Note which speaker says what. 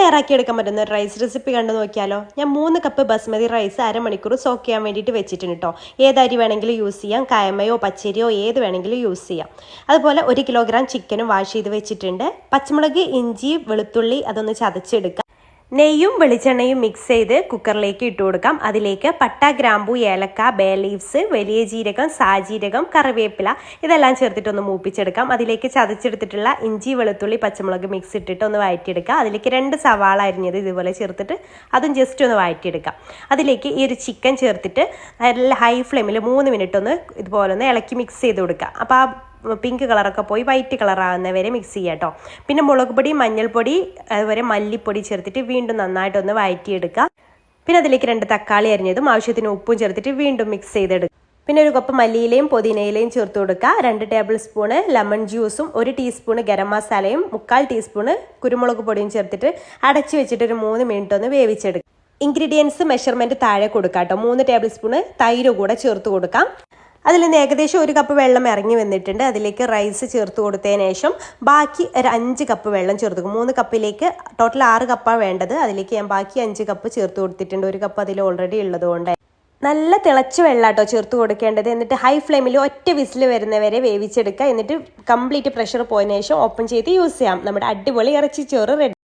Speaker 1: തയ്യാറാക്കി എടുക്കാൻ പറ്റുന്ന റൈസ് റെസിപ്പി കണ്ടു നോക്കിയാലോ? ഞാൻ മൂന്ന് കപ്പ് ബസ്മതി റൈസ് അരമണിക്കൂർ സോക്ക് ചെയ്യാൻ വേണ്ടിയിട്ട് വെച്ചിട്ടുണ്ട് കേട്ടോ ഏത് അരി വേണമെങ്കിലും യൂസ് ചെയ്യാം. കായമയോ പച്ചരിയോ ഏത് വേണമെങ്കിലും യൂസ് ചെയ്യാം. അതുപോലെ ഒരു കിലോഗ്രാം ചിക്കനും വാഷ് ചെയ്ത് വെച്ചിട്ടുണ്ട്. പച്ചമുളക് ഇഞ്ചി വെളുത്തുള്ളി അതൊന്ന് ചതച്ചെടുക്കാം. നെയ്യും വെളിച്ചെണ്ണയും മിക്സ് ചെയ്ത് കുക്കറിലേക്ക് ഇട്ട് കൊടുക്കാം. അതിലേക്ക് പട്ട ഗ്രാമ്പു ഏലക്ക ബേ ലീവ്സ് വലിയ ജീരകം സാജീരകം കറിവേപ്പില ഇതെല്ലാം ചേർത്തിട്ടൊന്ന് മൂപ്പിച്ചെടുക്കാം. അതിലേക്ക് ചതച്ചെടുത്തിട്ടുള്ള ഇഞ്ചി വെളുത്തുള്ളി പച്ചമുളക് മിക്സ് ഇട്ടിട്ട് ഒന്ന് വഴറ്റിയെടുക്കുക. അതിലേക്ക് രണ്ട് സവാള അരിഞ്ഞത് ഇതുപോലെ ചേർത്തിട്ട് അതും ജസ്റ്റ് ഒന്ന് വഴറ്റിയെടുക്കാം അതിലേക്ക് ഈ ഒരു ചിക്കൻ ചേർത്തിട്ട് നല്ല ഹൈ ഫ്ലെയിമിൽ മൂന്ന് മിനിറ്റ് ഒന്ന് ഇതുപോലെ ഒന്ന് ഇളക്കി മിക്സ് ചെയ്ത് കൊടുക്കുക. അപ്പോൾ ആ പിങ്ക് കളറൊക്കെ പോയി വൈറ്റ് കളറാകുന്ന വരെ മിക്സ് ചെയ്യുക കേട്ടോ. പിന്നെ മുളക് പൊടി മഞ്ഞൾപ്പൊടി അതുപോലെ മല്ലിപ്പൊടി ചേർത്തിട്ട് വീണ്ടും നന്നായിട്ടൊന്ന് വഴറ്റിയെടുക്കുക പിന്നെ അതിലേക്ക് രണ്ട് തക്കാളി അരിഞ്ഞതും ആവശ്യത്തിന് ഉപ്പും ചേർത്തിട്ട് വീണ്ടും മിക്സ് ചെയ്തെടുക്കുക പിന്നെ ഒരു കപ്പ് മല്ലിയിലയും പുതിനയിലയും ചേർത്ത് കൊടുക്കുക. രണ്ട് ടേബിൾ സ്പൂണ് ലെമൺ ജ്യൂസും ഒരു ടീസ്പൂണ് ഗരം മസാലയും മുക്കാൽ ടീസ്പൂണ് കുരുമുളക് പൊടിയും ചേർത്തിട്ട് അടച്ചു വെച്ചിട്ട് ഒരു മൂന്ന് മിനിറ്റ് ഒന്ന് വേവിച്ചെടുക്കുക ഇൻഗ്രീഡിയൻസ് മെഷർമെന്റ് താഴെ കൊടുക്കാം കേട്ടോ. മൂന്ന് ടേബിൾ സ്പൂണ് തൈര് കൂടെ ചേർത്ത് കൊടുക്കാം. അതിൽ നിന്ന് ഏകദേശം ഒരു കപ്പ് വെള്ളം ഇറങ്ങി വന്നിട്ടുണ്ട്. അതിലേക്ക് റൈസ് ചേർത്ത് കൊടുത്തതിന് ശേഷം ബാക്കി ഒരു അഞ്ച് കപ്പ് വെള്ളം ചേർത്ത് മൂന്ന് കപ്പിലേക്ക് ടോട്ടൽ ആറ് കപ്പാണ് വേണ്ടത്. അതിലേക്ക് ഞാൻ ബാക്കി അഞ്ച് കപ്പ് ചേർത്ത് കൊടുത്തിട്ടുണ്ട്. ഒരു കപ്പ് അതിൽ ഓൾറെഡി ഉള്ളതുകൊണ്ട് നല്ല തിളച്ച വെള്ളാട്ടോ ചേർത്ത് കൊടുക്കേണ്ടത്. എന്നിട്ട് ഹൈ ഫ്ലെയിമിൽ ഒറ്റ വിസിൽ വരുന്നവരെ വേവിച്ചെടുക്കുക. എന്നിട്ട് കംപ്ലീറ്റ് പ്രഷർ പോയതിനു ശേഷം ഓപ്പൺ ചെയ്ത് യൂസ് ചെയ്യാം. നമ്മുടെ അടിപൊളി ഇറച്ചി ചോറ് റെഡി